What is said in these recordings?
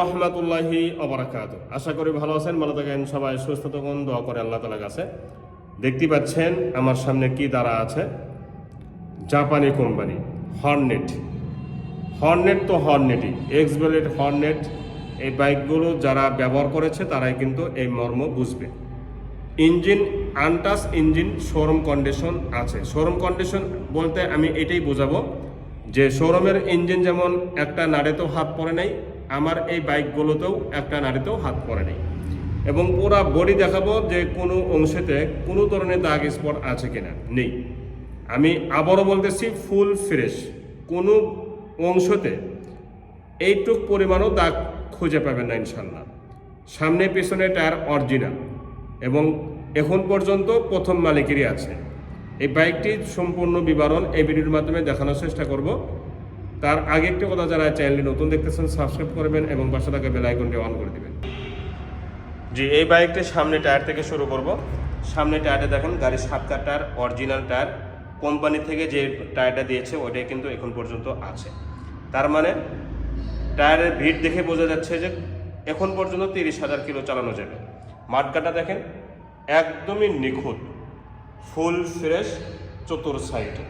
রহমতুল্লাহি অবরাকাত আশা করি ভালো আছেন, ভালো থাকেন, সবাই সুস্থ থাকুন, দোয়া করে আল্লাহ তালার কাছে। দেখতে পাচ্ছেন আমার সামনে কি দ্বারা আছে? জাপানি কোম্পানি, হর্নেট। হর্নেট তো হর্নেটই এক্সবেলেট হর্নেট। এই বাইকগুলো যারা ব্যবহার করেছে, তারাই কিন্তু এই মর্ম বুঝবে। Engine, untouched engine showroom condition আছে। শোরুম কন্ডিশন বলতে আমি এটাই বোঝাবো যে শোরুমের ইঞ্জিন যেমন একটা নাড়েতেও হাত পড়ে নাই আমার এই বাইকগুলোতেও, একটা নাড়িতেও হাত পড়ে নাই। এবং পুরা বডি দেখাবো যে কোনো অংশেতে কোনো ধরনের দাগ স্পট আছে কিনা, নেই। আমি আবারও বলতেছি, ফুল ফ্রেশ। কোনো অংশতে এইটুক পরিমাণও দাগ খুঁজে পাবেন না ইনশাল্লাহ সামনে পেছনে টায়ার অরিজিনাল এবং এখন পর্যন্ত প্রথম মালিকেরই আছে। এই বাইকটির সম্পূর্ণ বিবরণ এই ভিডিওর মাধ্যমে দেখানোর চেষ্টা করব। তার আগে একটি কথা যারা চ্যানেলটি নতুন দেখতেছেন সাবস্ক্রাইব করবেন এবং পাশে থাকা বেল আইকনটি অন করে দিবেন। জি, এই বাইকটি সামনে টায়ার থেকে শুরু করব। সামনে টায়ারটা দেখেন, গাড়ির সাতকার টায়ার অরিজিনাল টায়ার। কোম্পানি থেকে যে টায়ারটা দিয়েছে ওটাই কিন্তু এখন পর্যন্ত আছে। তার মানে টায়ারের ভিড় দেখে বোঝা যাচ্ছে যে এখন পর্যন্ত তিরিশ হাজার কিলো চালানো যাবে। মাঠকাটা দেখেন, একদমই নিখুঁত ফুল ফ্রেশ চতুর সাইডে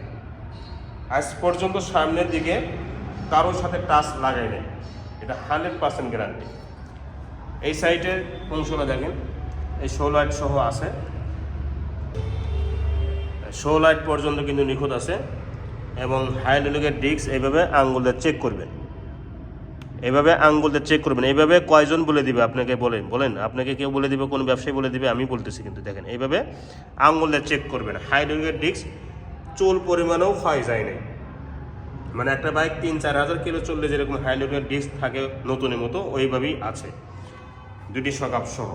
আজ পর্যন্ত সামনের দিকে কারোর সাথে টাচ লাগাই নেই। এটা হান্ড্রেড পার্সেন্ট গ্যারান্টি। এই সাইডের অংশটা দেখেন? এই শো লাইট সহ আছে। শো লাইট পর্যন্ত কিন্তু নিখুঁত আছে এবং হাইড্রোলিকের ডিস্ক এইভাবে আঙ্গুলে চেক করবেন। এভাবে আঙ্গুলতে চেক করবেন। এইভাবে কয়জন বলে দিবে? আপনাকে বলেন। বলেন, আপনাকে কেউ বলে দিবে? কোন ব্যবসায়ী বলে দিবে? আমি বলতেছি কিন্তু দেখেন। এইভাবে আঙ্গুলে চেক করবেন। হাইড্রোলিকের ডিস্ক চুল পরিমাণেও ক্ষয় যায় নাই মানে একটা বাইক তিন চার হাজার কিলো চললে যেরকম হাইড্রোলিকের ডিস্ক থাকে নতুনের মতো, ওইভাবেই আছে। দুটি সকাপ সহ।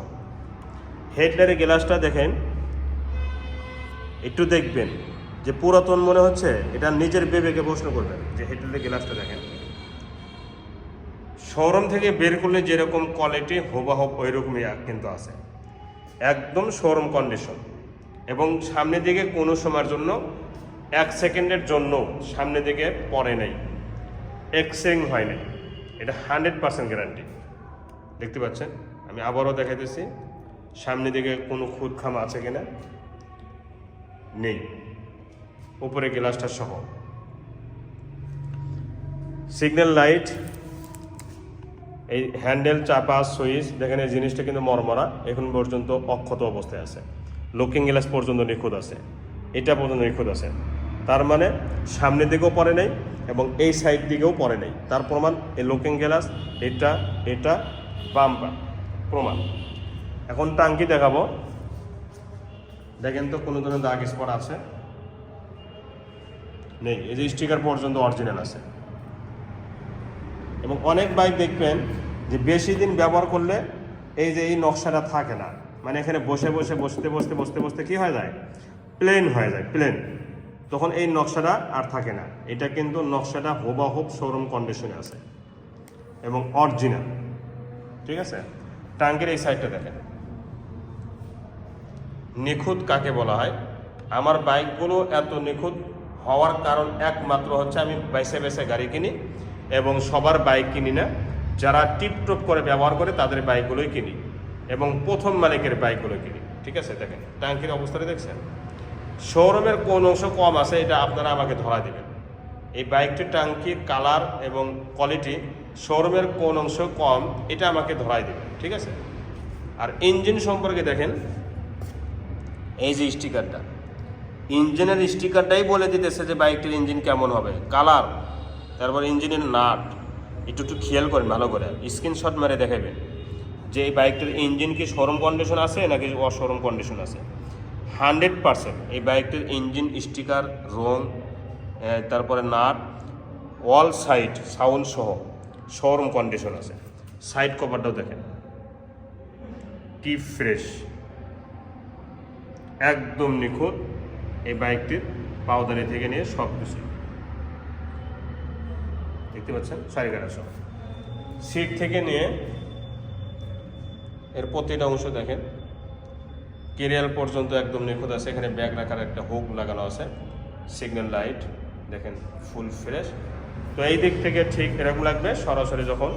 হেডলাইটের গ্লাসটা দেখেন। একটু দেখবেন যে পুরাতন মনে হচ্ছে, এটা নিজের বেবেকে প্রশ্ন করবেন যে হেডলাইটের গ্লাসটা দেখেন। শোরুম থেকে বের করলে যেরকম কোয়ালিটি হুবাহুব ওই রকমই কিন্তু আছে। একদম শোরুম কন্ডিশন এবং সামনের দিকে কোনো সময়ের জন্য এক সেকেন্ডের জন্য সামনের দিকে পড়ে নাই। এক্সেং হয় নাই। এটা হান্ড্রেড পার্সেন্ট গ্যারান্টি দেখতে পাচ্ছেন? আমি আবারও দেখাইতেছি। সামনের দিকে কোনো খুদ খাম আছে কিনা? নেই। উপরে গ্লাসটা সহ। সিগন্যাল লাইট এই হ্যান্ডেল চাপা সুইচ দেখেন এই জিনিসটা কিন্তু মরমরা। এখন পর্যন্ত অক্ষত অবস্থায় আছে। লুকিং গ্লাস পর্যন্ত নিখুঁত আছে। এটা পর্যন্ত নিখুঁত আছে। তার মানে সামনের দিকেও পড়ে নাই এবং এই সাইড দিকেও পড়ে নাই। তার প্রমাণ এই লুকিং গ্লাস এটা এটা বাম্পা প্রমাণ। এখন টাঙ্কি দেখাবো। দেখেন তো, কোনো ধরনের দাগ স্পট আছে? নেই, এই যে স্টিকার পর্যন্ত অরিজিনাল আছে। এবং অনেক বাইক দেখবেন যে বেশি দিন ব্যবহার করলে এই যে এই নকশাটা থাকে না। মানে এখানে বসে বসে, বসতে বসতে বসতে বসতে কি হয়ে যায়? প্লেন হয়ে যায় প্লেন তখন এই নকশাটা আর থাকে না। এটা কিন্তু নকশাটা হুবাহুব শোরুম কন্ডিশনে আছে এবং অরিজিনাল ঠিক আছে? টাঙ্কের এই সাইডটা দেখেন। নিখুঁত কাকে বলা হয়? আমার বাইকগুলো এত নিখুঁত হওয়ার কারণ একমাত্র হচ্ছে আমি বেছে বেছে গাড়ি কিনি এবং সবার বাইক কিনি না। যারা টিপটপ করে ব্যবহার করে তাদের বাইকগুলোই কিনি এবং প্রথম মালিকের বাইকগুলো কিনি। ঠিক আছে? দেখেন ট্যাঙ্কির অবস্থাটা দেখছেন? শোরুমের কোন অংশ কম আছে, এটা আপনারা আমাকে ধরা দিবেন। এই বাইকটির ট্যাঙ্কির কালার এবং কোয়ালিটি শোরুমের কোন অংশ কম, এটা আমাকে ধরাই দেবেন, ঠিক আছে? আর ইঞ্জিন সম্পর্কে দেখেন। এই যে স্টিকারটা, ইঞ্জিনের স্টিকারটাই বলে দিতেছে যে বাইকটির ইঞ্জিন কেমন হবে। কালার, তারপর ইঞ্জিনের নাট, একটু একটু খেয়াল করেন ভালো করে। স্ক্রিনশট মেরে দেখাবেন যে এই বাইকটির ইঞ্জিন কি শোরুম কন্ডিশন আছে নাকি অশোরুম কন্ডিশন আছে। Hundred percent. এই বাইকটির ইঞ্জিন, স্টিকার রং তারপরে নাট অল সাইড, সাউন্ড সহ, শোরুম কন্ডিশন আছে। সাইড কভারটাও দেখেন। কি ফ্রেশ। একদম নিখুঁত এই বাইকটির পাওদারি থেকে নিয়ে সব কিছু দেখতে পাচ্ছেন? সারিগাড়া সব সিট থেকে নিয়ে এর প্রতিটা অংশ দেখেন। কেরিয়াল পর্যন্ত একদম নিখুঁত আছে। এখানে ব্যাগ রাখার একটা হুক লাগানো আছে। সিগন্যাল লাইট দেখেন ফুল ফ্রেশ তো এই দিক থেকে ঠিক এরকম লাগবে সরাসরি যখন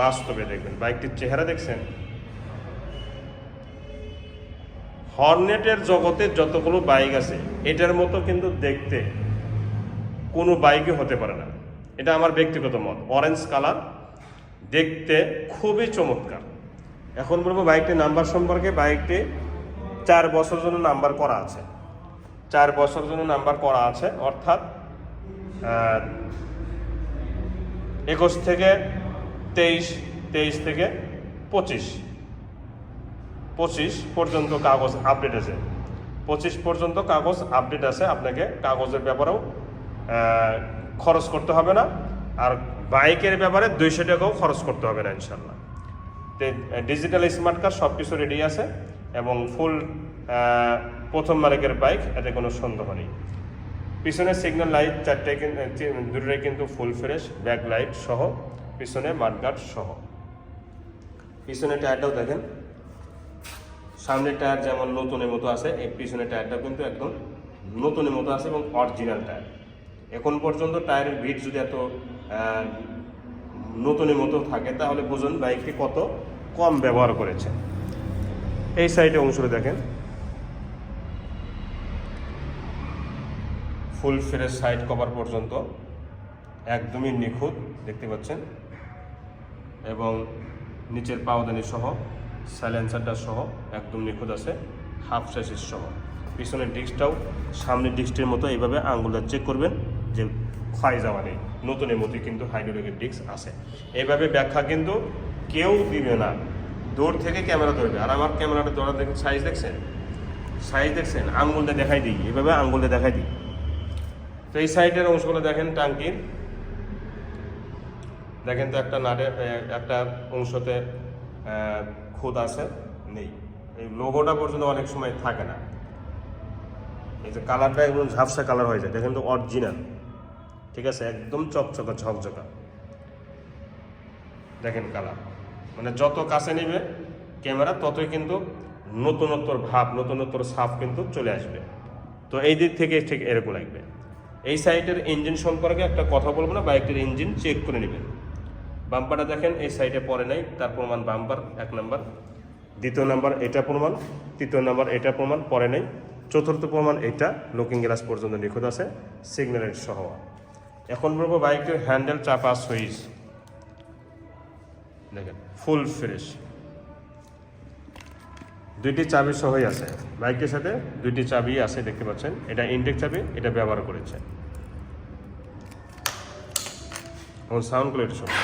বাস্তবে দেখবেন। বাইকটির চেহারা দেখছেন? হর্নেটের জগতে যতগুলো বাইক আছে, এটার মতো কিন্তু দেখতে কোনো বাইকই হতে পারে না। এটা আমার ব্যক্তিগত মত। অরেঞ্জ কালার দেখতে খুবই চমৎকার। এখন বলব বাইকটির নাম্বার সম্পর্কে। বাইকটি চার বছর জন্য নাম্বার করা আছে। চার বছর জন্য নাম্বার করা আছে, অর্থাৎ একুশ থেকে তেইশ তেইশ থেকে পঁচিশ। পঁচিশ পর্যন্ত কাগজ আপডেট আছে। পঁচিশ পর্যন্ত কাগজ আপডেট আছে, আপনাকে কাগজের ব্যাপারেও খরচ করতে হবে না। আর বাইকের ব্যাপারে দুইশো টাকাও খরচ করতে হবে না ইনশাল্লাহ ডিজিটাল স্মার্ট কার্ড সব কিছু রেডি আছে। এবং ফুল প্রথম মালিকের বাইক, এতে কোনো সন্দেহ নেই। পিছনে সিগন্যাল লাইট চারটে দুটোটাই কিন্তু ফুল ফ্রেশ ব্যাক লাইট সহ, পিছনে মাঠগার্ড সহ। পিছনে টায়ারটাও দেখেন। সামনের টায়ার যেমন নতুনের মতো আছে, এই পিছনের টায়ারটাও কিন্তু একদম নতুনের মতো আছে এবং অরিজিনাল টায়ার। এখন পর্যন্ত টায়ারের ভিট যদি এত নতুনের মতো থাকে, তাহলে বুঝুন বাইকটি কত কম ব্যবহার করেছে। এই সাইডে অংশটা দেখেন। ফুল ফ্রেশ সাইড কভার পর্যন্ত একদমই নিখুঁত, দেখতে পাচ্ছেন। এবং নিচের পাওদানি সহ, সাইলেন্সারটা সহ একদম নিখুঁত আছে, হাফ সাইজের সহ। পিছনের ডিস্কটাও সামনের ডিস্কটির মতো এইভাবে আঙ্গুলটা চেক করবেন যে ক্ষয় যাওয়া নেই নতুনের মতোই কিন্তু হাইড্রোলিকের ডিস্ক আছে। এইভাবে ব্যাখ্যা কিন্তু কেউ দিবে না। দূর থেকে ক্যামেরা ধরবে। আর আমার ক্যামেরাটা ধরা দেখেন সাইজ দেখছেন? সাইজ দেখছেন? আঙ্গুলটা দেখাই দিই, এভাবে আঙ্গুলটা দেখাই দিই। তো এই সাইডের অংশগুলো দেখেন, টাঙ্কির। দেখেন তো একটা নাটে একটা অংশতে খুদ আছে, নেই। এই লোগোটা পর্যন্ত অনেক সময় থাকে না। এই যে কালারটা একদম ঝাপসা কালার হয়ে যায়। দেখেন তো অরিজিনাল ঠিক আছে? একদম চকচকা, ঝকঝকা। দেখেন কালার মানে যত কাছে নেবে ক্যামেরা, ততই কিন্তু নতুনত্বর ভাব, নতুনত্বর ছাপ কিন্তু চলে আসবে। তো এই দিক থেকে ঠিক এরকম লাগবে। এই সাইডের ইঞ্জিন সম্পর্কে একটা কথা বলব না, বাইকটির ইঞ্জিন চেক করে নেবেন। বাম্পারটা দেখেন, এই সাইডে পড়ে নাই, তার প্রমাণ বাম্পার, এক নাম্বার। দ্বিতীয় নাম্বার, এটা প্রমাণ। তৃতীয় নাম্বার, এটা প্রমাণ পরে নেই। চতুর্থ প্রমাণ, এটা লুকিং গ্লাস পর্যন্ত নিখুঁত আছে সিগন্যালের সহ। এখন বলব বাইকের হ্যান্ডেল চাপা সুইচ দেখেন, ফুল ফ্রেশ। দুইটি চাবি সহই আছে। বাইকের সাথে দুইটি চাবি আছে, দেখতে পাচ্ছেন। এটা ইনটেক চাবি, এটা ব্যবহার করেছে। ও সাউন্ড কোয়ালিটি শোনো।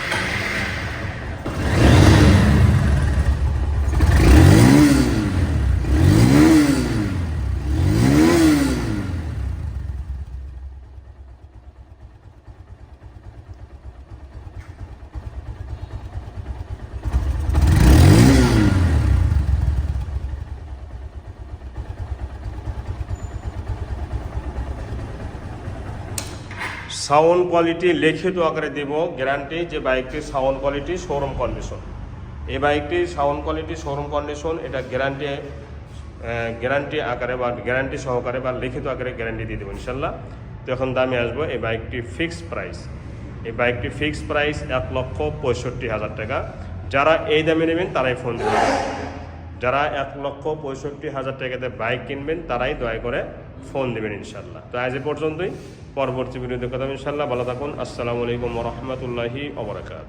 সাউন্ড কোয়ালিটি লিখিত আকারে দেব, গ্যারান্টি যে বাইকটির সাউন্ড কোয়ালিটি, শোরুম কন্ডিশন। এই বাইকটির সাউন্ড কোয়ালিটি, শোরুম কন্ডিশন, এটা গ্যারান্টি গ্যারান্টি আকারে বা গ্যারান্টি সহকারে বা লিখিত আকারে গ্যারান্টি দিয়ে দেবো ইনশাল্লাহ। তো এখন দামে আসব এই বাইকটি ফিক্সড প্রাইস। এই বাইকটি ফিক্সড প্রাইস এক লক্ষ পঁয়ষট্টি হাজার টাকা। যারা এই দামে নেবেন তারাই ফোন দেবেন। যারা এক লক্ষ পঁয়ষট্টি হাজার টাকাতে বাইক কিনবেন তারাই দয়া করে ফোন দেবেন ইনশাল্লাহ তো আজ এ পর্যন্তই। পরবর্তী ভিডিওতে কথা ইনশাল্লাহ ভালো থাকুন। আসসালামু আলাইকুম রহমতুল্লাহি অবরাকাত